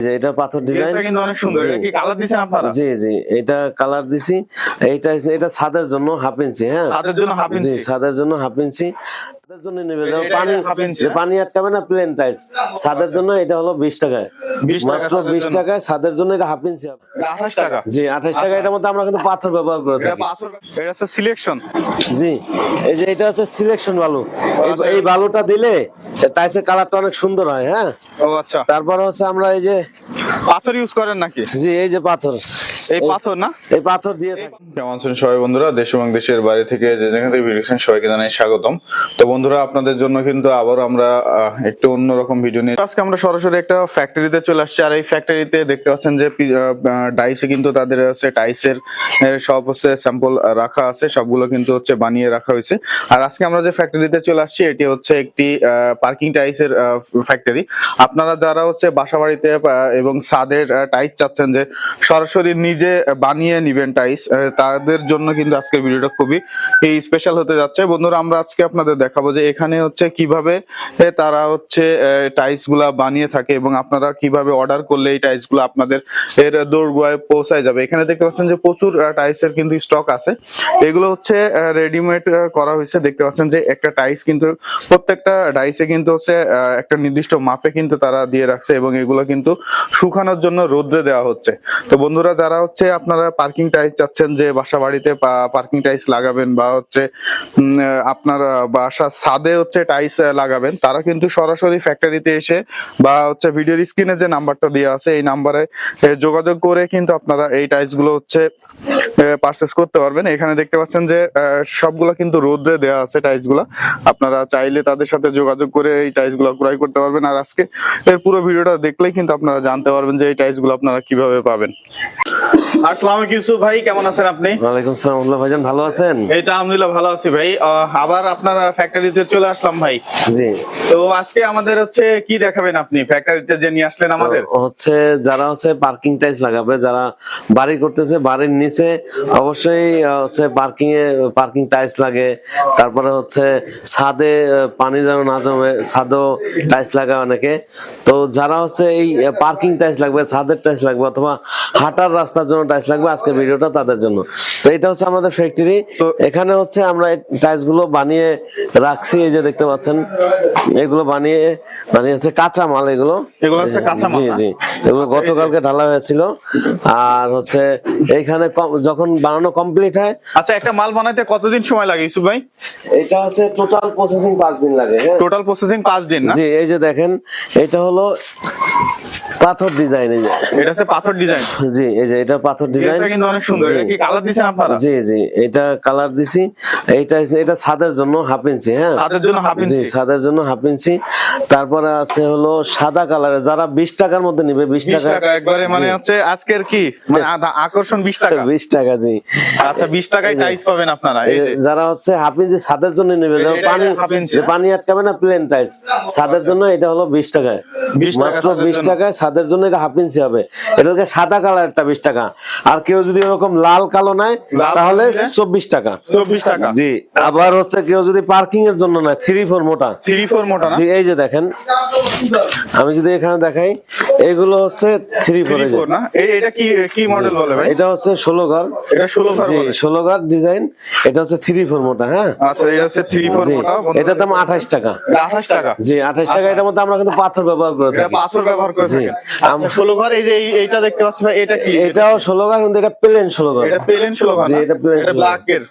যে এটা পাথর ডিজাইন কিন্তু অনেক সুন্দর। এটা কি কালার দিছেন আপনারা? জি জি। এটা কালার দিছি। এটা এটা ছাদের জন্য হাফ ইঞ্চি হ্যাঁ? সাদের জন্য হাফ জি ইঞ্চি ছাদের জন্য হাফ ইঞ্চি ছাদের জন্য নেবে। পানি পানি আটকাবে না প্লেন টাইস ছাদের জন্য এটা হলো বিশ টাকায়। মাত্র বিশ টাকায় ছাদের জন্য এটা হাফ ইঞ্চি হবে। এটা 28 টাকা। জি আঠাশ টাকা এটার মধ্যে আমরা কিন্তু পাথর ব্যবহার করে থাকি। এটা হচ্ছে সিলেকশন জি এই যে এটা হচ্ছে সিলেকশন বালু। এই- আচ্ছা। এই বালুটা দিলে টাইসের কালারটা অনেক সুন্দর হয় হ্যাঁ? ও আচ্ছা। তারপর হচ্ছে আমরা এই যে পাথর ইউজ করেন নাকি? জি এই যে পাথর। এই পাথর না? এই পাথর দিয়ে কেমন আছেন সবাই বন্ধুরা? দেশ এবং দেশের বাইরে থেকে যে যেখান থেকে ভিডিও সবাইকে জানাই স্বাগতম। তো বন্ধুরা আপনাদের জন্য কিন্তু আবার আমরা একটু অন্যরকম ভিডিও নিয়ে আজকে আমরা সরাসরি একটা ফ্যাক্টরিতে চলে আসছি। আর এই ফ্যাক্টরিতে দেখতে পাচ্ছেন যে ডাইসে কিন্তু তাদের হচ্ছে টাইসের সব হচ্ছে স্যাম্পল রাখা আছে। সবগুলো কিন্তু হচ্ছে বানিয়ে রাখা হয়েছে। আর আজকে আমরা যে ফ্যাক্টরিতে চলে আসছি এটি হচ্ছে একটি পার্কিং টাইসের ফ্যাক্টরি আপনারা যারা হচ্ছে বাসা বাড়িতে এবং ছাদের টাইস চাচ্ছেন যে সরাসরি নিজে বানিয়ে নিবেন টাইস। তাদের জন্য কিন্তু আজকের ভিডিওটা খুবই এই স্পেশাল হতে যাচ্ছে। বন্ধুরা, আমরা আজকে আপনাদের দেখাবো যে এখানে হচ্ছে কীভাবে তারা হচ্ছে টাইসগুলা বানিয়ে থাকে এবং আপনারা কীভাবে অর্ডার করলে এই টাইসগুলো আপনাদের এর দৌড়গুয়ায় পৌঁছায় যাবে। এখানে দেখতে পাচ্ছেন যে প্রচুর টাইসের কিন্তু স্টক আছে। এগুলো হচ্ছে রেডিমেড করা হয়েছে। দেখতে পাচ্ছেন যে একটা টাইস কিন্তু প্রত্যেকটা ডাইসে কিন্তু হচ্ছে একটা নির্দিষ্ট মাপে কিন্তু তারা দিয়ে রাখছে এবং এগুলো কিন্তু শুকানোর জন্য রোদ্রে দেওয়া হচ্ছে। তো বন্ধুরা, যারা হচ্ছে আপনারা পার্কিং টাইস চাচ্ছেন যে বাসা বাড়িতে পার্কিং টাইস লাগাবেন বা হচ্ছে আপনার বাসার ছাদে হচ্ছে টাইস লাগাবেন, তারা কিন্তু সরাসরি ফ্যাক্টরিতে এসে বা হচ্ছে ভিডিওর স্ক্রিনে যে নাম্বারটা দেওয়া আছে, এই নাম্বারে যোগাযোগ করে কিন্তু আপনারা এই টাইসগুলো হচ্ছে পারচেস করতে পারবেন। এখানে দেখতে পাচ্ছেন যে সবগুলা কিন্তু রোদ্রে দেওয়া আছে টাইসগুলা। আপনারা চাইলে তাদের সাথে যোগাযোগ করে এই টাইসগুলো ক্রয় করতে পারবেন। আর আজকে এর পুরো ভিডিওটা দেখলেই কিন্তু আপনারা জানতে পারবেন যে এই টাইসগুলো আপনারা কীভাবে পাবেন? আসসালামু আলাইকুম ভাই কেমন আছেন আপনি? ওয়ালাইকুম সালাম আল্লাহ ভাইজান ভালো আছেন? আলহামদুলিল্লাহ ভালো আছি ভাই। আবার আপনার ফ্যাক্টরিতে চলে আসলাম ভাই। জি। তো আজকে আমাদের হচ্ছে কি দেখাবেন আপনি? ফ্যাক্টরিতে যে নিয়ে আসলেন আমাদের? হচ্ছে যারা হচ্ছে পার্কিং টাইস লাগাবে যারা বাড়ি করতেছে বাড়ির নিচে অবশ্যই হচ্ছে পার্কিং এ পার্কিং টাইস লাগে। তারপরে হচ্ছে ছাদে পানি যেন না জমে ছাদেও টাইস লাগায় অনেকে। তো যারা হচ্ছে এই পার্কিং টাইস লাগবে ছাদের টাইস লাগবে অথবা হাঁটার রাস্তার জন্য টাইস লাগবে আজকে ভিডিওটা তাদের জন্য। তো এটা হচ্ছে আমাদের ফ্যাক্টরি তো এখানে হচ্ছে আমরা টাইসগুলো বানিয়ে রাখছি এই যে দেখতে পাচ্ছেন। এগুলো বানিয়ে মানে হচ্ছে কাঁচা মাল এগুলো। এগুলো হচ্ছে কাঁচা মাল, জি। জি এগুলো গতকালকে ঢালা হয়েছিল। আর হচ্ছে এইখানে কম- যখন বানানো কমপ্লিট হয় আচ্ছা একটা মাল বানাইতে কতদিন সময় লাগে ইউসুফ ভাই? এটা হচ্ছে টোটাল প্রসেসিং পাঁচ দিন লাগে টোটাল প্রসেসিং পাঁচ দিন না? জি এই যে দেখেন এটা হলো পাথর ডিজাইন এই যে। এটা হচ্ছে পাথর ডিজাইন জি এই যে এটা পাথর ডিজাইন ড্রেসটা কিন্তু অনেক সুন্দর। এটা কি কালার দিছেন আপনারা? জি জি এটা কালার দিছি। এইটা এটা ছাদের জন্য হাফ ইঞ্চি হ্যাঁ? তাদের জন্য হাফ ইঞ্চি জি ছাদের জন্য হাফ ইঞ্চি তারপরে আছে হলো সাদা কালারের যারা বিশ টাকার মধ্যে নিবে বিশ 20 টাকা 20 টাকা একবারে মানে হচ্ছে আজকের কি? মানে আকর্ষণ 20 টাকা। বিশ টাকা জি। আচ্ছা 20 টাকায় টাইস পাবেন আপনারা এই যে। যারা হচ্ছে হাফ ইঞ্চি ছাদের জন্য নেবে পানি এটা পানি আটকাবে না প্লেন টাইস ছাদের জন্য এটা হলো বিশ টাকায়। 20 টাকা মাত্র ছাদের বিশ জন্য। টাকায় ছাদের জন্য এটা হাফ ইঞ্চি হবে। এটা সাদা কালারটা বিশ টাকা। আর কেউ যদি ওরকম লাল কালো নেয় তাহলে চব্বিশ টাকা। 24 টাকা। জি আবার হচ্ছে কেউ যদি পার্কিং এর জন্য নেয় থ্রি ফোর মোটা। 3 4 মোটা জি এই যে দেখেন। আমি যদি এখানে দেখাই এগুলো হচ্ছে থ্রি ফোর এটা কি কি মডেল বলে ভাই? এটা হচ্ছে ষোলো ঘর। এটা 16 ঘর ষোলো ঘর ডিজাইন এটা হচ্ছে থ্রি ফোর মোটা হ্যাঁ? আচ্ছা এটা হচ্ছে 3 4 জি মোটা। এটার দাম আঠাশ টাকা। 28 টাকা? জি আঠাশ টাকা। এটার মধ্যে আমরা কিন্তু পাথর ব্যবহার করে থাকি। পাথর ব্যবহার করে জি। আচ্ছা 16 ঘর এই যে এইটা দেখতে পাচ্ছি ভাই এটা কি? এটাও ষোলো ঘর কিন্তু এটা প্লেন ষোলো ঘর। এটা প্লেন 16 ঘর এটা plain এটা 16 ব্ল্যাক এর।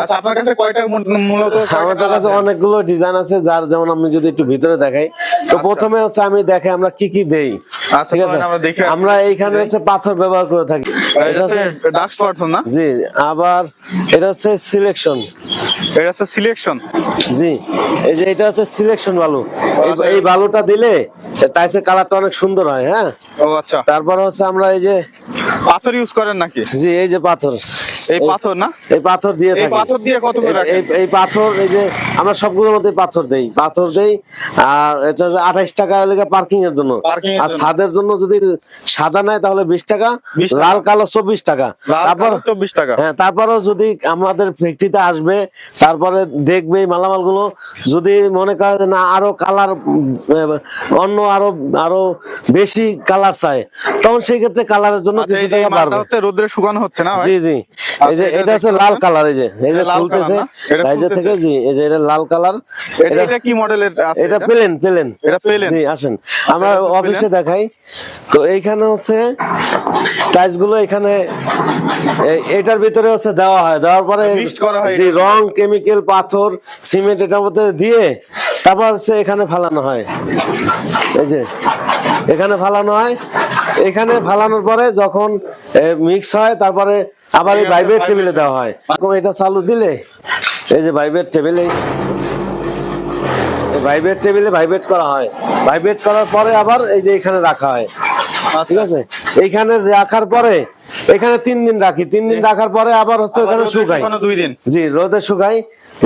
আচ্ছা আপনার কাছে কয়টা মূলত আমাদের কাছে অনেকগুলো ডিজাইন আছে যার যেমন আমি যদি একটু ভিতরে দেখাই তো প্রথমে হচ্ছে আমি দেখাই আমরা কি কি দেই। আচ্ছা ঠিক আছে? আমরা দেখে এইখানে হচ্ছে পাথর ব্যবহার করে থাকি। এটা এটা হচ্ছে হচ্ছে ডাস্ট পাথর না? জি আবার এটা হচ্ছে সিলেকশন এটা হচ্ছে সিলেকশন জি এই যে এটা হচ্ছে সিলেকশন বালু। এই- আচ্ছা। বালুটা দিলে টাইসের কালারটা অনেক সুন্দর হয় হ্যাঁ? ও আচ্ছা। তারপর হচ্ছে আমরা এই যে পাথর ইউজ করেন নাকি? জি এই যে পাথর। এই পাথর না? এই পাথর দিয়ে এই পাথর দিয়ে কত করে এই- পাথর এই যে আমরা সবগুলোর মধ্যে পাথর দেই পাথর দেই আর এটা আঠাইশ টাকা লেগে পার্কিং এর জন্য। আর ছাদের জন্য যদি সাদা নেয় তাহলে বিশ টাকা 20 টাকা। লাল কালো চব্বিশ টাকা। তারপর কালো চব্বিশ টাকা। হ্যাঁ তারপরেও যদি আমাদের ফ্যাক্টরিতে আসবে তারপরে দেখবে এই মালামালগুলো যদি মনে করে না আরও কালার অন্য আরও আরও বেশি কালার চাই তখন সেই ক্ষেত্রে কালারের জন্য আচ্ছা কিছু টাকা বাড়বে। হচ্ছে রোদ্রে শুকানো হচ্ছে না জি জি। এই যে আচ্ছা, এটা লাল কালার এই যে এই খুলতেছে? থেকে জি এই যে এটা লাল কালার। এটা এটা কি মডেলের আছে এটা এটা? Plain plain. এটা প্লেন। জি আসেন। আমরা অফিসে দেখাই। তো এইখানে হচ্ছে গুলো এখানে এটার ভিতরে হচ্ছে দেওয়া হয়। দেওয়ার পরে হয় রং কেমিক্যাল পাথর সিমেন্ট এটার মধ্যে দিয়ে তারপর হচ্ছে এখানে ফালানো হয়। এই যে এখানে ফালানো হয়। এখানে ফালানোর পরে যখন মিক্স হয়, তারপরে আবার এই বাইবের টেবিলে দেওয়া হয়। এটা চালু দিলে, এই যে বাইবের টেবিলে ভাইব্রেট টেবিলে ভাইবেট করা হয়। ভাইবেট করার পরে আবার এই যে এখানে রাখা হয়। ঠিক আছে? এইখানে রাখার পরে এখানে তিন দিন রাখি। তিন দিন রাখার পরে আবার হচ্ছে ওখানে শুকাই দুই দিন। জি রোদে শুকাই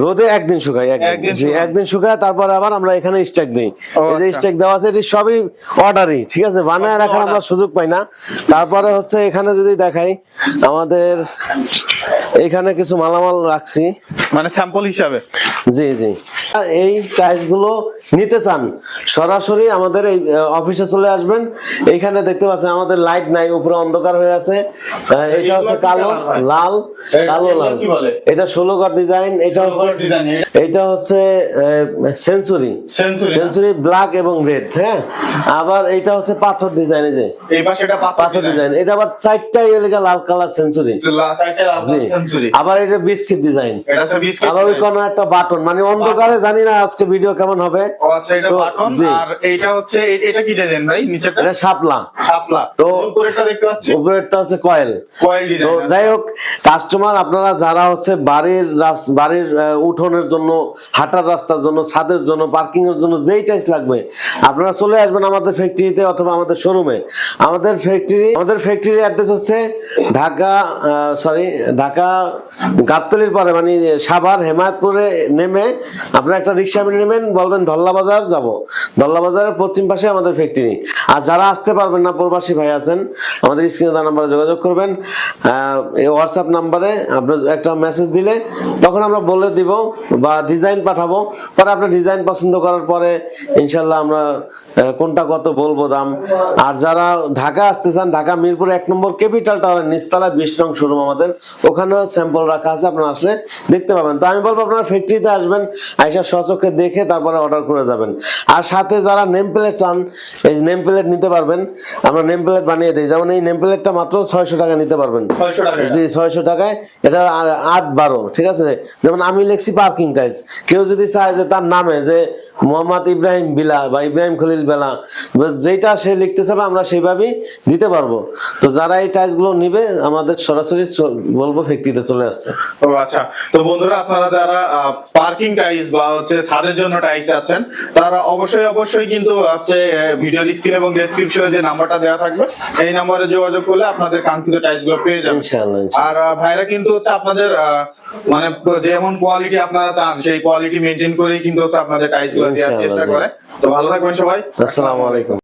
রোদে একদিন শুকাই একদিন। একদিন জি একদিন শুকায় তারপরে আবার আমরা এখানে স্টেক দিই। এই যে আচ্ছা। স্টেক দেওয়া আছে এটি সবই অর্ডারই ঠিক আছে? বানায় রাখার আমরা সুযোগ পাই না। তারপরে হচ্ছে এখানে যদি দেখাই আমাদের এখানে কিছু মালামাল রাখছি। মানে স্যাম্পল হিসাবে। জি জি। এই টাইলসগুলো নিতে চান সরাসরি আমাদের এই অফিসে চলে আসবেন। এইখানে দেখতে পাচ্ছেন আমাদের লাইট নাই উপরে অন্ধকার হয়ে আছে। এটা হচ্ছে কালো লাল কালো লাল। কি বলে? এটা ষোলো গড় ডিজাইন এটা হচ্ছে এটা হচ্ছে সেঞ্চুরি? সেঞ্চুরি ব্ল্যাক এবং রেড হ্যাঁ? আবার এটা হচ্ছে পাথর ডিজাইন এই যে। পাথর ডিজাইন। এটা আবার চারটাই এলাকা লাল কালার সেঞ্চুরি। আবার এটা বিস্কিট ডিজাইন। আবার ওই কোনো একটা বাটন মানে অন্ধকারে জানি না আজকে ভিডিও কেমন হবে। ও আচ্ছা এটা বাটন আর এইটা হচ্ছে এটা কি ডিজাইন ভাই নিচেটা এটা শাপলা। শাপলা। তো তো- উপরেরটা দেখতে পাচ্ছি উপরেরটা হচ্ছে কয়েল কয়েল তো যাই হোক কাস্টমার আপনারা যারা হচ্ছে বাড়ির বাড়ির উঠোনের জন্য হাঁটার রাস্তার জন্য ছাদের জন্য পার্কিং এর জন্য যেই টাইস লাগবে আপনারা চলে আসবেন আমাদের ফ্যাক্টরিতে অথবা আমাদের শোরুমে আমাদের ফ্যাক্টরি আমাদের ফ্যাক্টরির অ্যাড্রেস হচ্ছে ঢাকা সরি ঢাকা গাবতলির পরে মানে সাভার হেমায়তপুরে নেমে আপনারা একটা রিক্সা নেবেন, বলবেন ধল্লা বাজার যাব। ধল্লা বাজারের পশ্চিম পাশে আমাদের ফ্যাক্টরি আর যারা আসতে পারবেন না, প্রবাসী ভাই আছেন, আমাদের স্ক্রিনে দেওয়া নাম্বারে যোগাযোগ করবেন। এই হোয়াটসঅ্যাপ নাম্বারে আপনার একটা মেসেজ দিলে তখন আমরা বলে দিব বা ডিজাইন পাঠাবো। পরে আপনার ডিজাইন পছন্দ করার পরে ইনশাল্লাহ আমরা কোনটা কত বলব দাম। আর যারা ঢাকা আসতে চান, ঢাকা মিরপুর এক নম্বর ক্যাপিটাল টাওয়ার নিচতলা বিশ নং শোরুম আমাদের। ওখানেও স্যাম্পল রাখা আছে, আপনারা আসলে দেখতে পাবেন। তো আমি বলব আপনারা ফ্যাক্টরিতে আসবেন আইসা সচক্ষে দেখে তারপরে অর্ডার করে যাবেন। আর সাথে যারা নেম প্লেট চান এই নেম প্লেট নিতে পারবেন। আমরা নেম প্লেট বানিয়ে দিই। যেমন এই নেম প্লেটটা মাত্র ছয়শো টাকা নিতে পারবেন। জি ছয়শো টাকায়। এটা আট বারো ঠিক আছে? যেমন আমি লিখছি পার্কিং টাইস কেউ যদি চায় যে তার নামে যে মোহাম্মদ ইব্রাহিম বিলা বা ইব্রাহিম খলিল বেলা যেটা সে লিখতে চাবে আমরা সেইভাবেই দিতে পারব। তো যারা এই টাইসগুলো নিবে আমাদের সরাসরি বলব ফ্যাক্টরিতে চলে আসতে। ও আচ্ছা। তো বন্ধুরা আপনারা যারা পার্কিং টাইলস বা হচ্ছে ছাদের জন্য টাইলস চাচ্ছেন তারা অবশ্যই অবশ্যই কিন্তু হচ্ছে ভিডিও স্ক্রিন এবং ডেসক্রিপশনে যে নাম্বারটা দেওয়া থাকবে এই নাম্বারে যোগাযোগ করলে আপনাদের কাঙ্ক্ষিত টাইলসগুলো পেয়ে যাবেন। আর ভাইরা কিন্তু হচ্ছে আপনাদের আহ, মানে যেমন কোয়ালিটি আপনারা চান সেই কোয়ালিটি মেনটেন করেই কিন্তু হচ্ছে আপনাদের টাইলসগুলো দেওয়ার চেষ্টা করে। তো ভালো থাকবেন সবাই। আসসালামু আলাইকুম।